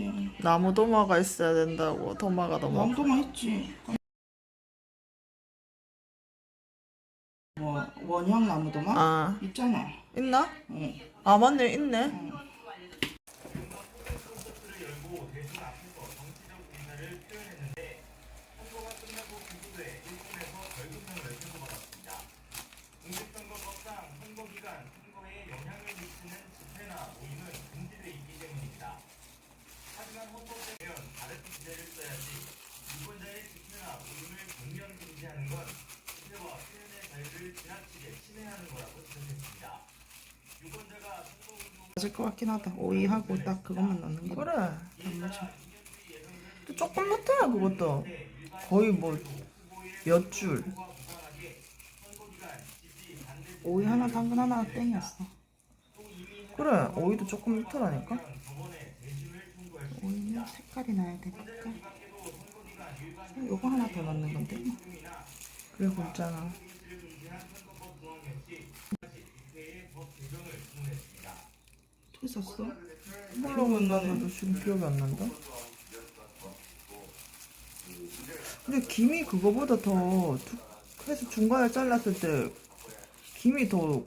했지. 나무 도마가 있어야 된다고 도마가 너무 왕도만 했지. 뭐 원형 나무도만 아 있잖아. 있나? 응. 아 맞네 있네 응. 공직선거법상 선거기간 선거에 영향을 미치는 집회나 모임은 금지돼 있기 때문입니다. 하지만 헌법에 면 다른 기재를 써야지 유권자의 집회나 모임을 전면 금지하는 건 집회와 표현의 자유를 지나치게 침해 하는 거라고 지적했습니다. 유권자가 선거운동 맞을 것 같긴 하다. 오이하고 딱 그것만 넣는 거. 그래 또 조금 못해 그것도 거의 뭐 몇 줄 오이 하나 당근 하나 땡이었어. 그래 오이도 조금 넣더라니까 오이는 색깔이 나야 되니까. 요거 하나 더 넣는 건데. 그래 굵잖아 어떻게 썼어? 물론 나도 지금 기억이 안 난다 근데 김이 그거보다 더툭 해서 중간에 잘랐을 때 김이 더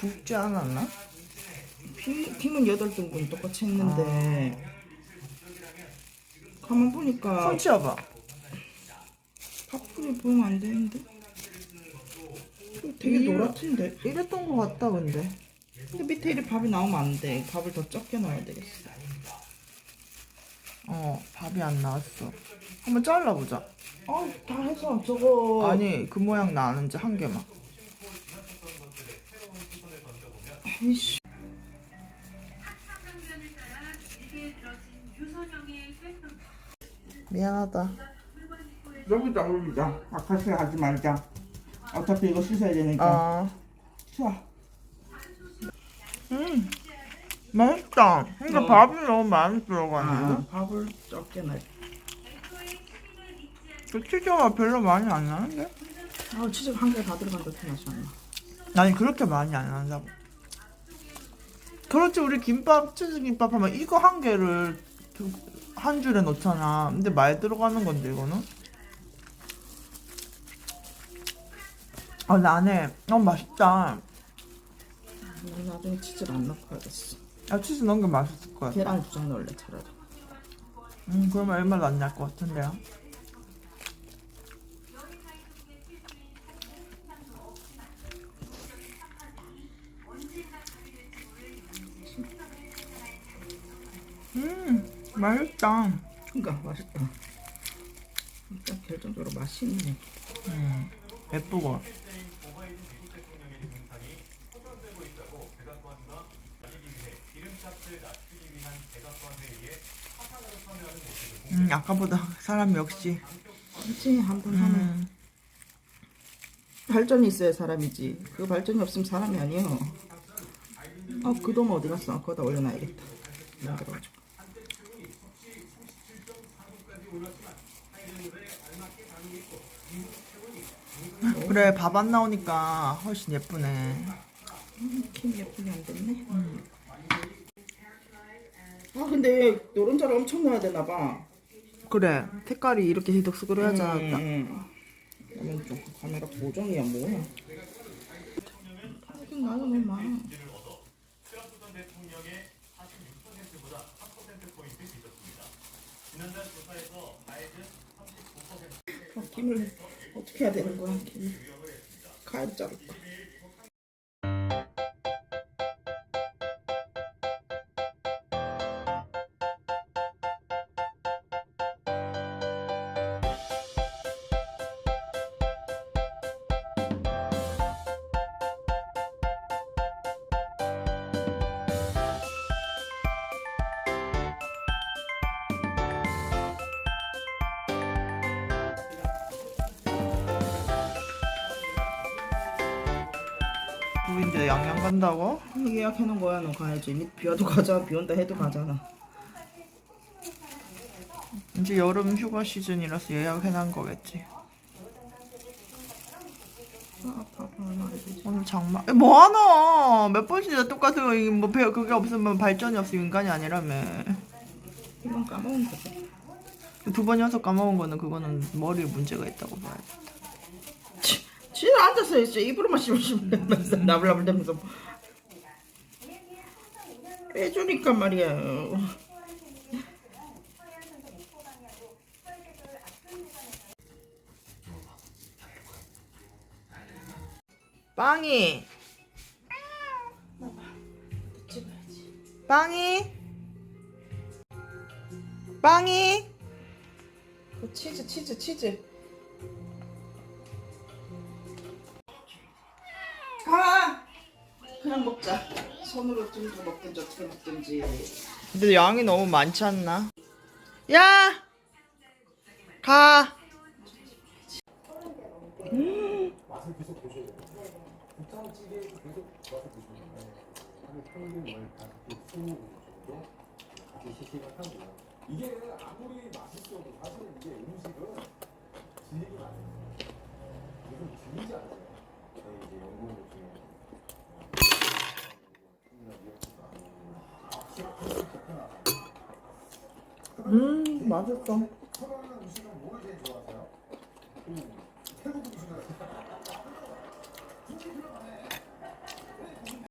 굵지 않았나? 빔, 빔은 8등분 똑같이 했는데. 가만 보니까 손 치워봐 파풀이 보이면 안 되는데. 되게 이- 노랗던데. 이랬던 거 같다 근데 근데 밑에 이렇게 밥이 나오면 안 돼. 밥을 더 적게 넣어야 되겠어. 어 밥이 안 나왔어 한번 잘라보자 아, 다 해서 저거. 아니 그 모양 나는지 한 개만 아이씨. 미안하다 여기다 올리자. 아카시아 하지 말자. 어차피 이거 씻어야 되니까. 아 자, 음, 맛있다. 근데 어. 밥이 너무 많이 들어가는데. 아, 밥을 적게 넣어. 그 치즈가 별로 많이 안 나는데? 아, 치즈 한 개 다 들어간 듯한 맛이 안 나. 아니 그렇게 많이 안 난다고. 그렇지 우리 김밥 치즈 김밥 하면 이거 한 개를 두, 한 줄에 넣잖아. 근데 많이 들어가는 건데 이거는. 아 나네. 어 맛있다. 우리 나중에 치즈를 안 넣고 하겠어. 야 치즈 넣은 게 맛있을 거야. 계란 두장 넣을래 차라리. 음 그러면 얼마도 안 날 것 같은데요. 음 맛있다. 그러니까 맛있다. 일단 결정적으로 맛있네. 음 예쁘고. 음 아까보다 사람 역시. 그렇지 한번 하면 음 발전이 있어야 사람이지. 그 발전이 없으면 사람이 아니야. 아, 그돈 어디 갔어? 거기다 올려놔야겠다. 만들어가지고. 그래 밥 안 나오니까 훨씬 예쁘네. 킴 예쁘게 안 됐네. 아, 근데 노른자를 엄청 넣어야 되나 봐. 그래 색깔이 이렇게 희덕스그려야지 않았다. 음. 그러면 좀 카메라 고정이야 뭐야? 하긴 나도 너무 많아. 어, 김을 어떻게 해야 되는 거야? 김 가위로 자를까? 부인데 양양 간다고? 예약해놓은 거야 너 가야지. 밑 비와도 가자 비 온다 해도 가잖아. 이제 여름 휴가 시즌이라서 예약해놓은 거겠지. 아, 밥 얼마 안 되지? 오늘 장마. 에, 뭐하노? 몇 번씩이나 똑같은 거, 이거 뭐, 배, 그게 없으면 발전이 없어 인간이 아니라며. 이건 까먹은 거지. 두 번 연속 까먹은 거는 그거는 머리에 문제가 있다고 봐야 돼. 지- 지는 앉아서 있어. 입으로만 씹으면서 나불나불 대면서 빼주니까 말이야. 빵이 빵이 빵이 그 치즈 치즈 치즈. 가. 그냥 먹자. 손으로 좀 더 먹든지 어떻게 먹든지. 근데 양이 너무 많지 않나? 야! 가! 음 맛있어.